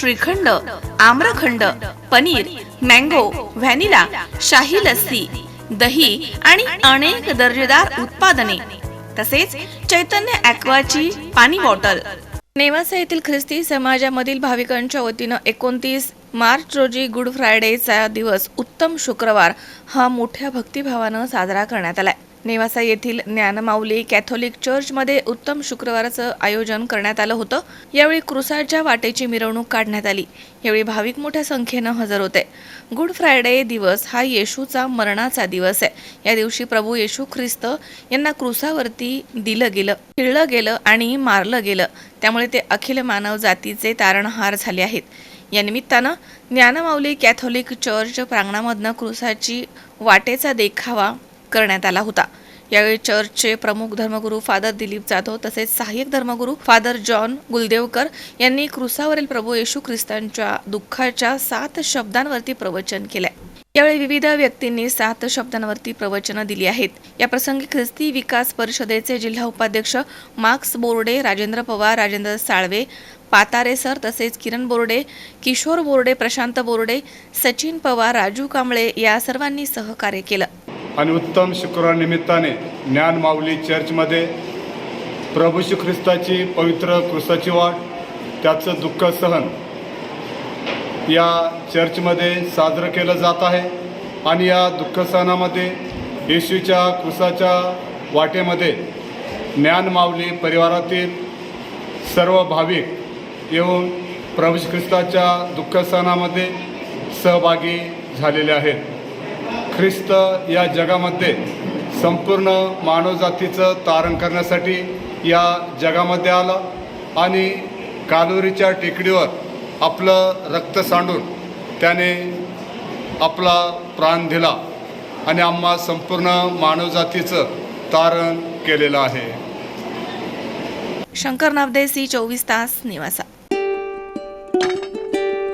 श्रीखंड आम्रखंड paneer mango vanilla शाही लस्सी दही आणि अनेक दर्जेदार उत्पादने. तसेच चैतन्य ॲक्वाची पाणी बॉटल. नेवासा येथील ख्रिस्ती समाजामधील भाविकांच्या वतीनं एकोणतीस मार्च रोजी गुड फ्रायडेचा दिवस उत्तम शुक्रवार हा मोठ्या भक्तिभावानं साजरा करण्यात आलाय. नेवासा येथील ज्ञानमाऊली कॅथोलिक चर्चमध्ये उत्तम शुक्रवाराचं आयोजन करण्यात आलं होतं. यावेळी क्रुसाच्या वाटेची मिरवणूक काढण्यात आली. यावेळी भाविक मोठ्या संख्येनं हजर होते. गुड फ्रायडे दिवस हा येशूचा मरणाचा दिवस आहे. या दिवशी प्रभू येशू ख्रिस्त यांना क्रुसावरती दिलं गेलं खिळलं गेलं आणि मारलं गेलं. त्यामुळे ते अखिल मानव जातीचे तारणहार झाले आहेत. या निमित्तानं ज्ञानमाऊली कॅथोलिक चर्च प्रांगणामधनं क्रुसाची वाटेचा देखावा करण्यात आला होता. यावेळी चर्चचे प्रमुख धर्मगुरू फादर दिलीप जाधव तसेच सहाय्यक धर्मगुरू फादर जॉन गुलदेवकर यांनी क्रुसावरील प्रभू येशू ख्रिस्तांच्या दुःखाच्या सात शब्दांवरती प्रवचन केलंय. यावेळी विविध व्यक्तींनी सात शब्दांवरती प्रवचनं दिली आहेत. या प्रसंगी ख्रिस्ती विकास परिषदेचे जिल्हा उपाध्यक्ष मार्क्स बोर्डे राजेंद्र पवार राजेंद्र साळवे पातारे सर तसेच किरण बोर्डे किशोर बोर्डे प्रशांत बोर्डे सचिन पवार राजू कांबळे या सर्वांनी सहकार्य केलं. आणि उत्तम शुक्रवार निमित्ताने ज्ञान माऊली चर्चमध्ये प्रभू श्री ख्रिस्ताची पवित्र कृसाची वाट त्याचं दुःख सहन या चर्चमध्ये साजरं केलं जात आहे. आणि या दुःख सहनामध्ये येशूच्या कृसाच्या वाटेमध्ये ज्ञान माऊली परिवारातील सर्व भाविक येऊन प्रभू ख्रिस्ताच्या दुःख सहनामध्ये सहभागी झालेले आहेत. ख्रिस्त या जगामध्ये संपूर्ण मानवजातीचं तारण करण्यासाठी या जगामध्ये आला आणि कालोरीच्या टेकडीवर आपलं रक्त सांडून त्याने आपला प्राण दिला आणि आम्हा संपूर्ण मानवजातीचं तारण केलेलं आहे. शंकर नावदे सी चोवीस तास निवासा.